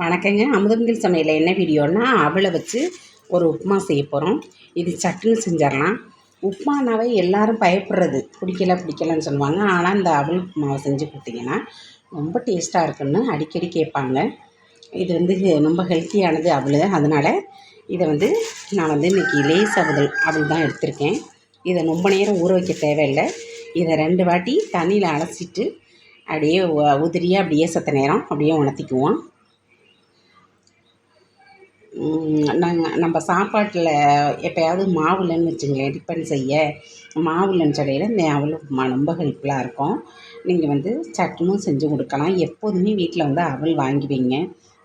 வணக்கங்க. அமுதமிகள் சமையலில் என்ன வீடியோன்னா அவளை வச்சு ஒரு உப்புமா செய்ய போகிறோம் இது சட்டுன்னு செஞ்சிடலாம். உப்புமானாவே எல்லாரும் பயப்படுறது. பிடிக்கல பிடிக்கலன்னு சொல்லுவாங்க. ஆனால் இந்த அவள் உப்புமாவை செஞ்சு கொடுத்தீங்கன்னா ரொம்ப டேஸ்ட்டாக இருக்குன்னு அடிக்கடி கேட்பாங்க. இது வந்து ரொம்ப ஹெல்த்தியானது அவள். அதனால் இதை வந்து நான் வந்து இன்றைக்கி லேஸ் அவள் அவள் தான் எடுத்திருக்கேன். இதை ரொம்ப நேரம் ஊற வைக்க தேவையில்லை. இதை ரெண்டு வாட்டி தண்ணியில் அலசிட்டு அப்படியே உதிரியாக அப்படியே சத்த நேரம் அப்படியே உணர்த்திக்குவோம். நாங்கள் நம்ம சாப்பாட்டில் எப்போயாவது மாவு இல்லைன்னு வச்சுங்களேன் டிஃபன் செய்ய. மாவு இல்லைன்னு சொல்லையில் இந்த அவல் உப்புமா ரொம்ப ஹெல்ப்ஃபுல்லாக இருக்கும். நீங்கள் வந்து சட்னும் செஞ்சு கொடுக்கலாம். எப்போதுமே வீட்டில் வந்து அவல் வாங்கி வைங்க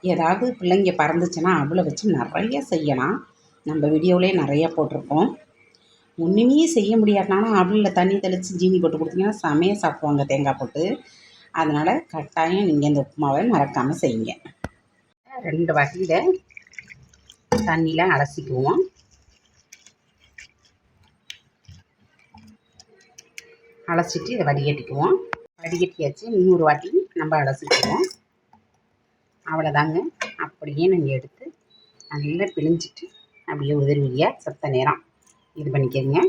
ஏதாவது பிள்ளைங்க பறந்துச்சுன்னா அவளை வச்சு நிறைய செய்யலாம். நம்ம வீடியோவிலே நிறைய போட்டிருக்கோம். ஒன்றுமே செய்ய முடியாதுனாலும் அவலில் தண்ணி தெளித்து ஜீனி போட்டு கொடுத்தீங்கன்னா செமையாக சாப்பிடுவாங்க தேங்காய் போட்டு. அதனால் கட்டாயம் நீங்கள் இந்த உப்புமாவை மறக்காமல் செய்யுங்க. ரெண்டு வகையில் தண்ணியில் அலசிக்குவோம். அலசிட்டு இதை வடிகட்டிக்குவோம். வடிகட்டியாச்சு இன்னொரு வாட்டி நம்ம அலசிக்குவோம். அவ்வளோதாங்க. அப்படியே நீங்கள் எடுத்து நல்லா பிழிஞ்சிட்டு அப்படியே உதிர்வியாக சத்த நேரம் இது பண்ணிக்கோங்க.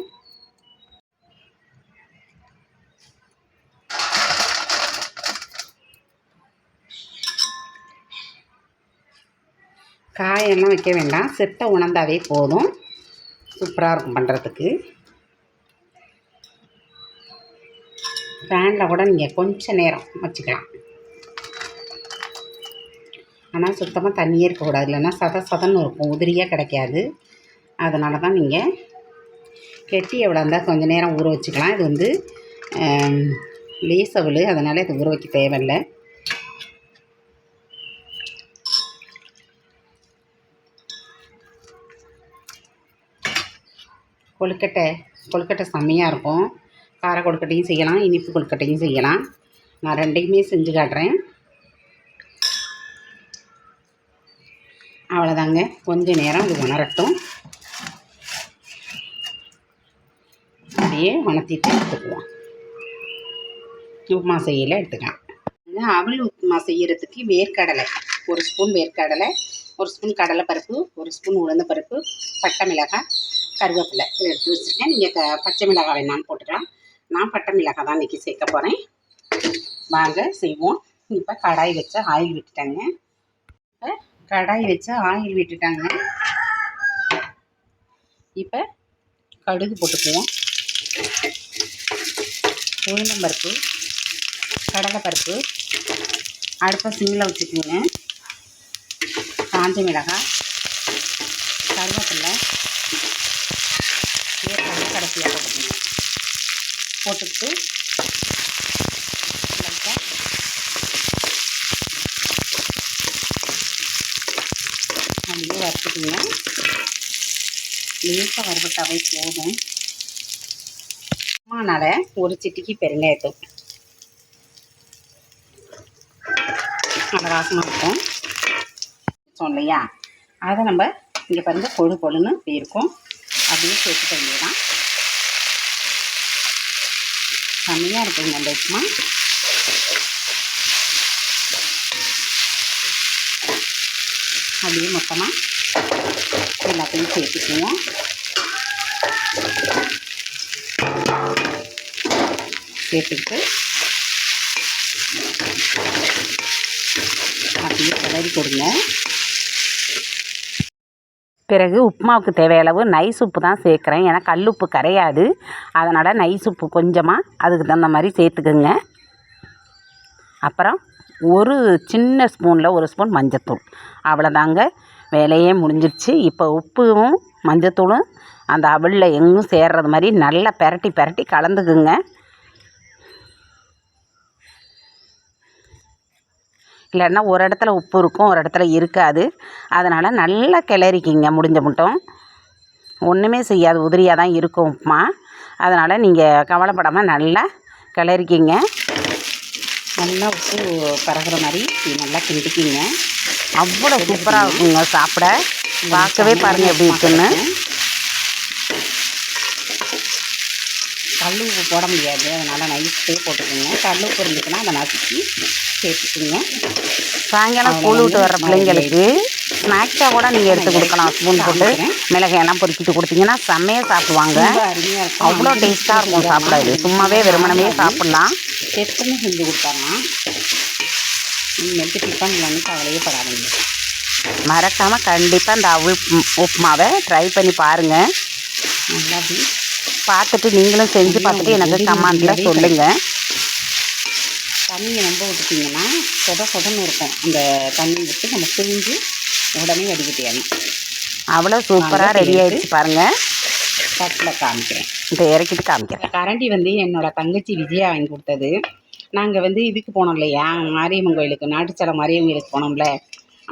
காயெல்லாம் வைக்க வேண்டாம். செட்டை உணர்ந்தாவே போதும். சூப்பராக இருக்கும் பண்ணுறதுக்கு ஃபேனில் கூட நீங்கள் கொஞ்ச நேரம் வச்சுக்கலாம். ஆனால் சுத்தமாக தண்ணியே இருக்கக்கூடாது. இல்லைன்னா சத சதன்னு இருக்கும். உதிரியாக கிடைக்காது. அதனால தான் நீங்கள் கெட்டி எவ்வளோ இருந்தால் கொஞ்சம் நேரம் ஊற வச்சுக்கலாம். இது வந்து லேசவல் அதனால் இது ஊற வைக்க தேவையில்லை. கொழுக்கட்டை கொழுக்கட்டை செம்மையாக இருக்கும். கார கொழுக்கட்டையும் செய்யலாம் இனிப்பு கொழுக்கட்டையும் செய்யலாம். நான் ரெண்டையுமே செஞ்சு காட்டுறேன். அவ்வளோதாங்க. கொஞ்ச நேரம் இது உணரட்டும். அப்படியே உணர்த்திட்டு எடுத்துக்குவோம் உப்புமா செய்யலை எடுத்துக்கலாம். அவள் அவல் உப்புமா செய்யறதுக்கு வேர்க்கடலை. ஒரு ஸ்பூன் வேர்க்கடலை ஒரு ஸ்பூன் கடலைப்பருப்பு ஒரு ஸ்பூன் உளுந்த பருப்பு பட்டை மிளகாய் கருவேப்பிலை இதை எடுத்து வச்சுருக்கேன். நீங்கள் க பச்சை மிளகாய் வேணான்னு போட்டுக்கலாம். நான் பட்டை மிளகாய் தான் இன்றைக்கி சேர்க்க போகிறேன் வாங்க செய்வோம். இப்போ கடாய் வச்சு ஆயில் விட்டுட்டாங்க. இப்போ கடாய் வச்சு ஆயில் விட்டுட்டாங்க. இப்போ கடுகு போட்டுக்குவோம். உளுந்தம்பருப்பு கடலைப்பருப்பு அடுப்பை சிம்மில் வச்சுக்கோங்க. காஞ்ச மிளகாய் கருவேப்பிலை கடைசியாக போட்டுக்கோங்க போட்டுட்டு அப்படியே வறுத்துக்குங்க. லேசாக வறுபட்டாவே போதும். அதனால் ஒரு சிட்டிக்கு பெருங்காயத்தூள். நல்ல வாசமாக இருக்கும். சொன்னோம் இல்லையா? அதை நம்ம இங்கே பாருங்க பொழு பொழுன்னு இப்படி இருக்கும். அப்படியே சேர்த்துக்க வேண்டியதான் செம்மையாக இருக்குங்க அந்த உப்புமா அப்படியே மொத்தமாக எல்லாத்தையும் சேர்த்துக்குவோம். சேர்த்துக்கிட்டு அப்படியே கிளறி கொடுங்க. பிறகு உப்புமாவுக்கு தேவையளவு நைஸ் உப்பு தான் சேர்க்குறேன். ஏன்னா கல் உப்பு கரையாது. அதனால் நைஸ் உப்பு கொஞ்சமாக அதுக்கு தகுந்த மாதிரி சேர்த்துக்குங்க. அப்புறம் ஒரு சின்ன ஸ்பூனில் ஒரு ஸ்பூன் மஞ்சத்தூள். அவ்வளோதாங்க. வேலையே முடிஞ்சிருச்சு. இப்போ உப்பும் மஞ்சத்தூளும் அந்த அவளில் எங்கும் சேர்றது மாதிரி நல்லா பெரட்டி பெரட்டி கலந்துக்குங்க. இல்லைன்னா ஒரு இடத்துல உப்பு இருக்கும் ஒரு இடத்துல இருக்காது. அதனால் நல்லா கிளறிக்கிங்க முடிஞ்ச மட்டும். ஒன்றுமே செய்யாது உதிரியாக தான் இருக்கும் உப்புமா அதனால் நீங்கள் கவலைப்படாமல் நல்லா கிளறிக்கிங்க. நல்லா உப்பு பறகுற மாதிரி நல்லா கிண்டிக்கிங்க. அவ்வளோ சூப்பராக இருக்குங்க சாப்பிட. பார்க்கவே பாருங்கள் எப்படி இருக்குன்னு கல் உப்பு போட முடியாது. அதனால் நைஸே போட்டுக்கோங்க. கல் உப்பு இருந்துச்சுன்னா அதை நசுக்கி சேர்த்துக்குங்க. சாயங்காலம் ஸ்கூல் விட்டு வர்ற பிள்ளைங்களுக்கு ஸ்நாக்ஸாக கூட நீங்கள் எடுத்து கொடுக்கலாம். ஸ்பூன் போட்டு மிளகாயெல்லாம் பொறுக்கிட்டு கொடுத்தீங்கன்னா செம்மையாக சாப்பிடுவாங்க. அவ்வளோ டேஸ்ட்டாக இருக்கும் சாப்பிட. இது சும்மாவே வெறுமனவே சாப்பிட்லாம். செத்துன்னு செஞ்சு கொடுத்துடலாம். இனிமேட்டு டிஃபன் வந்து கவலையே படாதீங்க. மறக்காமல் கண்டிப்பாக இந்த அவுள் உப்- உப்புமாவை ட்ரை பண்ணி பாருங்கள் நல்லா பார்த்துட்டு நீங்களும் செஞ்சு பார்த்துட்டு எனக்கு கமெண்டில் சொல்லுங்கள் தண்ணியை ரொம்ப விட்டுட்டிங்கன்னா சொத சொதன்னு இருக்கும். அந்த தண்ணி விட்டு நம்ம பிழிஞ்சு உடனே வடிகட்டிடணும். அவ்வளோ சூப்பராக ரெடி ஆயிடுச்சு பாருங்கள் தட்டில் காமிக்கிறேன். இதை இறக்கிட்டு காமிக்கிறேன். கரண்டி வந்து என்னோட தங்கச்சி விஜயா வாங்கி கொடுத்தது. நாங்கள் வந்து இதுக்கு போனோம் இல்லையா? மாரியம்மன் கோயிலுக்கு நாட்டுச்சலை மாரியம்மன் கோயிலுக்கு போனோம்ல.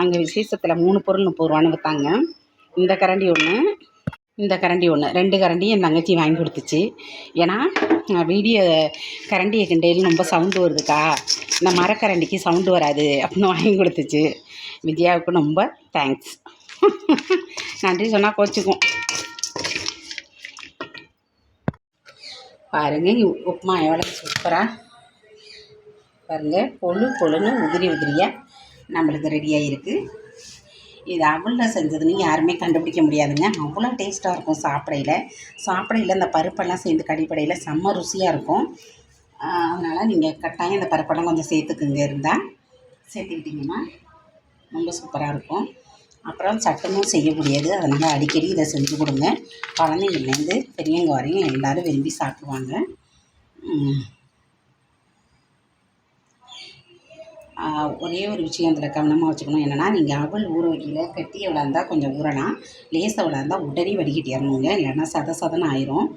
அங்கே விசேஷத்தில் மூணு பொருள் முப்பது ரூபான்னு விற்றாங்க இந்த கரண்டி ஒன்று இந்த கரண்டி ஒன்று ரெண்டு கரண்டியும் என் தங்கச்சி வாங்கி கொடுத்துச்சு. ஏன்னா வீடியோ கரண்டியை கிண்டையில் ரொம்ப சவுண்டு வருதுக்கா. இந்த மரக்கரண்டிக்கு சவுண்டு வராது அப்படின்னு வாங்கி கொடுத்துச்சு. வித்யாவுக்கு ரொம்ப தேங்க்ஸ் நன்றி சொன்னால் கோச்சிக்கும். பாருங்க உப்புமா எவ்வளோ சூப்பராக பாருங்கள் பொழு பொழுன்னு உதிரி உதிரியாக நம்மளுக்கு ரெடியாக இருக்குது இது அவளில் செஞ்சதுன்னு யாருமே கண்டுபிடிக்க முடியாதுங்க. அவ்வளோ டேஸ்ட்டாக இருக்கும் சாப்பிடையில். சாப்பிடையில் இந்த பருப்பெல்லாம் சேர்ந்து கடிப்படையில் செம்ம ருசியாக இருக்கும். அதனால் நீங்கள் கட்டாயம் இந்த பருப்பெல்லாம் கொஞ்சம் சேர்த்துக்குங்க இருந்தால் சேர்த்துக்கிட்டிங்கன்னா ரொம்ப சூப்பராக இருக்கும். அப்புறம் சட்டமும் முடியாது அதனால் அடிக்கடி இதை செஞ்சு கொடுங்க. குழந்தைங்கள்லேருந்து பெரியவங்க வரையும் எல்லோரும் விரும்பி சாப்பிடுவாங்க. ஒரே ஒரு விஷயம் அதில் கவனமாக வச்சுக்கணும். என்னென்னா நீங்கள் அவள் ஊற வைக்கல கட்டி இருந்தால் கொஞ்சம் ஊறலாம் லேசாக விளாந்தால் இருந்தால் உடனே வடிகட்டிடணுங்க இல்லைன்னா சத சதன்னு ஆயிரும்.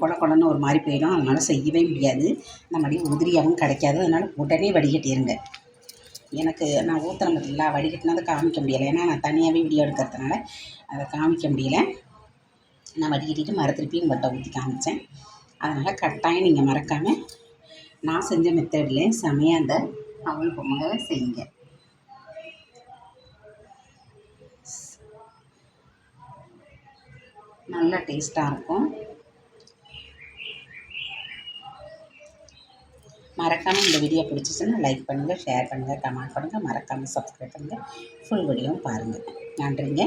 கொல கொலன்னு ஒரு மாதிரி போயிடும். அதனால் செய்யவே முடியாது. இந்த மாதிரி உதிரியாகவும் கிடைக்காது. அதனால் உடனே வடிகட்டிடுங்க எனக்கு நான் ஊற்றுறேன் பார்த்தீங்களா வடிகட்டினதை காமிக்க முடியலை. ஏன்னா நான் தனியாகவே வீடியோ எடுக்கிறதுனால அதை காமிக்க முடியல. நான் வடிகட்டிட்டு மர திருப்பி உங்கள்கிட்ட ஊற்றி காமித்தேன் அதனால் கட்டாயம் நீங்கள் மறக்காமல் நான் செஞ்ச மெத்தடில் செமையாக அந்த அவல் பொம்மைகளை செய்யுங்க. நல்லா டேஸ்ட்டாக இருக்கும். மறக்காமல் இந்த வீடியோ பிடிச்சிச்சுன்னா லைக் பண்ணுங்கள் ஷேர் பண்ணுங்கள் கமெண்ட் பண்ணுங்கள் மறக்காமல் சப்ஸ்கிரைப் பண்ணுங்கள் ஃபுல் வீடியோவும் பாருங்கள் நன்றிங்க.